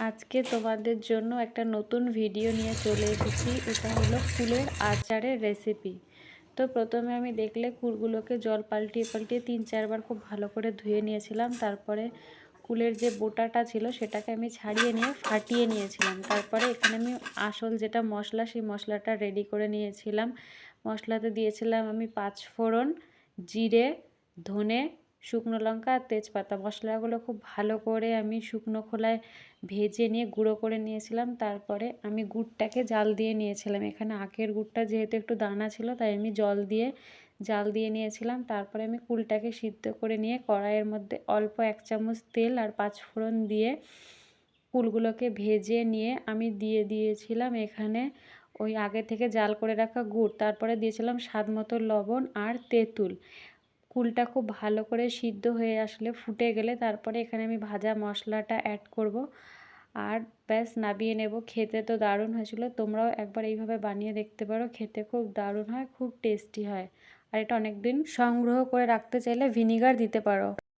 আজকে তোমাদের জন্য একটা নতুন ভিডিও নিয়ে চলে এসেছি। এটা হলো কুলের আচারের রেসিপি তো প্রথমে আমি দেখলে কুলগুলোকে জল পাল্টিয়ে পাল্টিয়ে তিন চারবার খুব ভালো করে ধুয়ে নিয়েছিলাম। তারপরে কুলের যে বোটাটা ছিল সেটাকে আমি ছাড়িয়ে নিয়ে ফাটিয়ে নিয়েছিলাম। তারপরে এখানে আমি আসল যেটা মশলা সেই মশলাটা রেডি করে নিয়েছিলাম। মশলাতে দিয়েছিলাম আমি পাঁচ ফোড়ন জিরে, ধনে শুকনো লঙ্কা আর তেজপাতা মশলাগুলো খুব ভালো করে আমি শুকনো খোলায় ভেজে নিয়ে গুঁড়ো করে নিয়েছিলাম। তারপরে আমি গুড়টাকে জাল দিয়ে নিয়েছিলাম। এখানে আখের গুড়টা যেহেতু একটু দানা ছিল, তাই আমি জল দিয়ে জাল দিয়ে নিয়েছিলাম। তারপরে আমি কুলটাকে সিদ্ধ করে নিয়ে কড়াইয়ের মধ্যে অল্প এক চামচ তেল আর পাঁচ ফোড়ন দিয়ে কুলগুলোকে ভেজে নিয়ে আমি দিয়ে দিয়েছিলাম এখানে ওই আগে থেকে জাল করে রাখা গুড়। তারপরে দিয়েছিলাম স্বাদ মতো লবণ আর তেঁতুল। কুলটা খুব ভালো করে সিদ্ধ হয়ে আসলে ফুটে গেলে তারপরে এখানে আমি ভাজা মশলাটা অ্যাড করব। আর ব্যাস, নাবিয়ে নেব। খেতে তো দারুণ হয়েছিল। তোমরাও একবার এইভাবে বানিয়ে দেখতে পারো। খেতে খুব দারুণ হয়, খুব টেস্টি হয়। আর এটা অনেক দিন সংগ্রহ করে রাখতে চাইলে ভিনিগার দিতে পারো।